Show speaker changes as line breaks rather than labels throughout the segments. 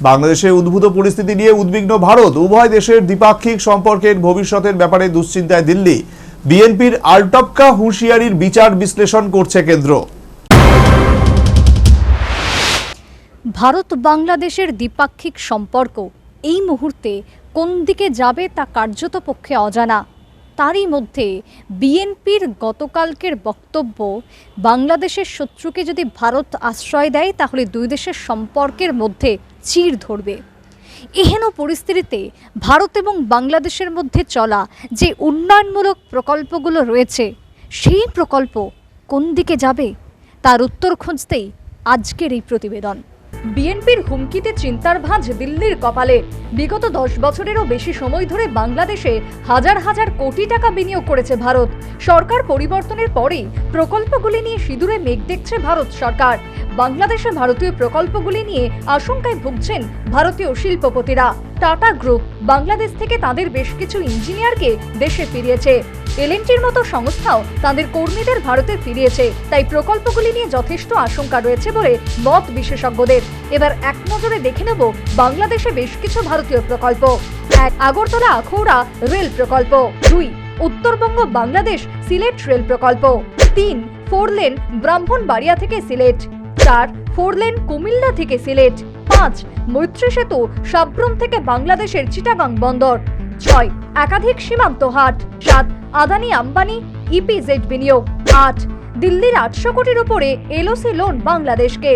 বাংলাদেশে উদ্ভূত পরিস্থিতি নিয়ে উদ্বিগ্ন ভারত। উভয় দেশের দ্বিপাক্ষিক সম্পর্কের ভবিষ্যতের ব্যাপারে দুশ্চিন্তায় দিল্লি। বিএনপির আলটপকা হুঁশিয়ারির বিচার বিশ্লেষণ করছে কেন্দ্র।
ভারত বাংলাদেশের দ্বিপাক্ষিক সম্পর্ক এই মুহূর্তে কোন দিকে যাবে তা কার্যত পক্ষে অজানা। তারই মধ্যে বিএনপির গতকালকের বক্তব্য, বাংলাদেশের শত্রুকে যদি ভারত আশ্রয় দেয়, তাহলে দুই দেশের সম্পর্কের মধ্যে চির ধরবে। এহেন পরিস্থিতিতে ভারত এবং বাংলাদেশের মধ্যে চলা যে উন্নয়নমূলক প্রকল্পগুলো রয়েছে, সেই প্রকল্প কোন দিকে যাবে? তার উত্তর খুঁজতেই আজকের এই প্রতিবেদন। বিএনপির হুমকিতে চিন্তার ভাঁজ দিল্লির কপালে। বিগত দশ বছরেরও বেশি সময় ধরে বাংলাদেশে হাজার হাজার কোটি টাকা বিনিয়োগ করেছে ভারত। সরকার পরিবর্তনের পরেই প্রকল্পগুলি নিয়ে সিঁদুরে মেঘ দেখছে ভারত সরকার। বাংলাদেশে ভারতীয় প্রকল্পগুলি নিয়ে আশঙ্কায় ভুগছেন ভারতীয় শিল্পপতিরা। টাটা গ্রুপ বাংলাদেশ থেকে তাদের বেশ কিছু ইঞ্জিনিয়ারকে দেশে ফিরিয়েছে। এলএনটির মতো সংস্থাও তাদের কর্মীদের ভারতে ফিরিয়েছে। তাই প্রকল্পগুলি নিয়ে যথেষ্ট আশঙ্কা রয়েছে বলে মত বিশেষজ্ঞদের। এবার এক নজরে দেখে নেব বাংলাদেশে বেশ কিছু ভারতীয় প্রকল্প। এক, আগরতলা আখৌড়া রেল প্রকল্প। দুই, উত্তরবঙ্গ বাংলাদেশ সিলেট রেল প্রকল্প। তিন, ফোর লেন ব্রাহ্মণবাড়িয়া থেকে সিলেট। চার, ফোর লেন কুমিল্লা থেকে সিলেট। পাঁচ, মৈত্রী সেতু সাব্রুম থেকে বাংলাদেশের চিটাগাং বন্দর। ছয়, একাধিক সীমান্ত হাট। সাত আদানি আম্বানি ইপিজেড বিনিয়োগ। আট দিল্লির আটশো কোটির উপরে এলওসি লোন বাংলাদেশকে।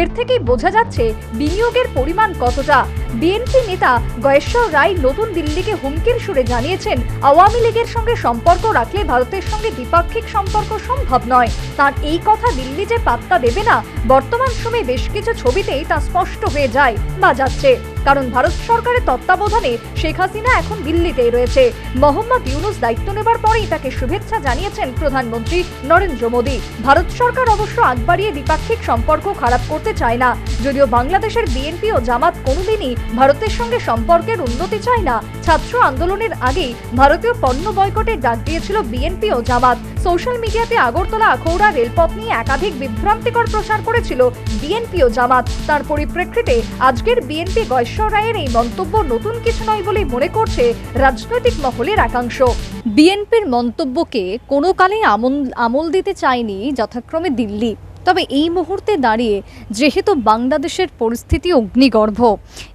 এর থেকেই বোঝা যাচ্ছে বিনিয়োগের পরিমাণ কতটা। বিএনপি নেতা গয়েশ্বর রায় নতুন দিল্লিকে হুমকির সুরে জানিয়েছেন, আওয়ামী লীগের সঙ্গে সম্পর্ক রাখলে ভারতের সঙ্গে দ্বিপাক্ষিক সম্পর্ক সম্ভব নয়। তার এই কথা দিল্লি যে পাত্তা দেবে না, বর্তমান সময়ে বেশ কিছু ছবিতেই তা স্পষ্ট হয়ে যায় বা যাচ্ছে। কারণ ভারত সরকারের তত্ত্বাবধানে শেখ হাসিনা এখন দিল্লিতেই রয়েছে। মোহাম্মদ ইউনুস দায়িত্ব নেবার পরেই তাকে শুভেচ্ছা জানিয়েছেন প্রধানমন্ত্রী নরেন্দ্র মোদী। ভারত সরকার অবশ্য আগ বাড়িয়ে দ্বিপাক্ষিক সম্পর্ক খারাপ করতে চায় না। যদিও বাংলাদেশের বিএনপি ও জামাত কোনোদিনই ভারতের সঙ্গে সম্পর্কের উন্নতি চায় না। ছাত্র আন্দোলনের আগেই ভারতীয় পণ্য বয়কটের ডাক দিয়েছিল বিএনপি ও জামাত। সোশ্যাল মিডিয়াতে আগরতলা, আখৌড়া, রেলপথ নিয়ে একাধিক বিভ্রান্তিকর প্রচার করেছিল বিএনপি ও জামাত। তার পরিপ্রেক্ষিতে আজকের বিএনপি গয়েশ্বর রায়ের এই মন্তব্য নতুন কিছু নয় বলেই মনে করছে রাজনৈতিক মহলের একাংশ। বিএনপির মন্তব্যকে কোনো কালে আমল দিতে চায়নি যথাক্রমে দিল্লি। তবে এই মুহূর্তে দাঁড়িয়ে যেহেতু বাংলাদেশের পরিস্থিতি অগ্নিগর্ভ,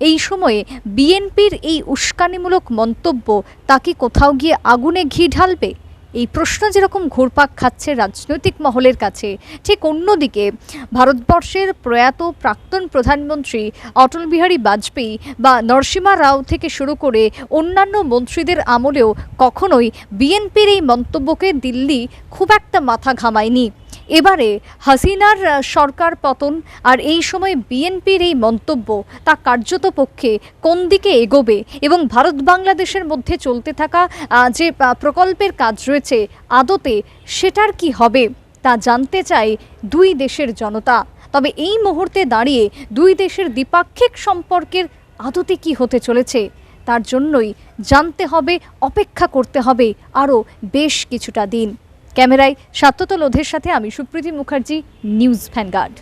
এই সময়ে বিএনপির এই উস্কানিমূলক মন্তব্য তাকে কোথাও গিয়ে আগুনে ঘি ঢালবে? এই প্রশ্ন যেরকম ঘুরপাক খাচ্ছে রাজনৈতিক মহলের কাছে, ঠিক অন্যদিকে ভারতবর্ষের প্রয়াত প্রাক্তন প্রধানমন্ত্রী অটল বিহারী বাজপেয়ী বা নরসিমা রাও থেকে শুরু করে অন্যান্য মন্ত্রীদের আমলেও কখনোই বিএনপির এই মন্তব্যকে দিল্লি খুব একটা মাথা ঘামায়নি। এবারে হাসিনার সরকার পতন আর এই সময় বিএনপির এই মন্তব্য, তা কার্যত পক্ষে কোন দিকে এগোবে এবং ভারত বাংলাদেশের মধ্যে চলতে থাকা যে প্রকল্পের কাজ রয়েছে আদতে সেটার কি হবে, তা জানতে চাই দুই দেশের জনতা। তবে এই মুহূর্তে দাঁড়িয়ে দুই দেশের দ্বিপাক্ষিক সম্পর্কের আদতে কি হতে চলেছে, তার জন্যই জানতে হবে, অপেক্ষা করতে হবে আরও বেশ কিছুটা দিন। ক্যামেরায় সাত্যত লোধের সাথে আমি সুপ্রীতি মুখার্জি নিউজ ভ্যানগার্ড।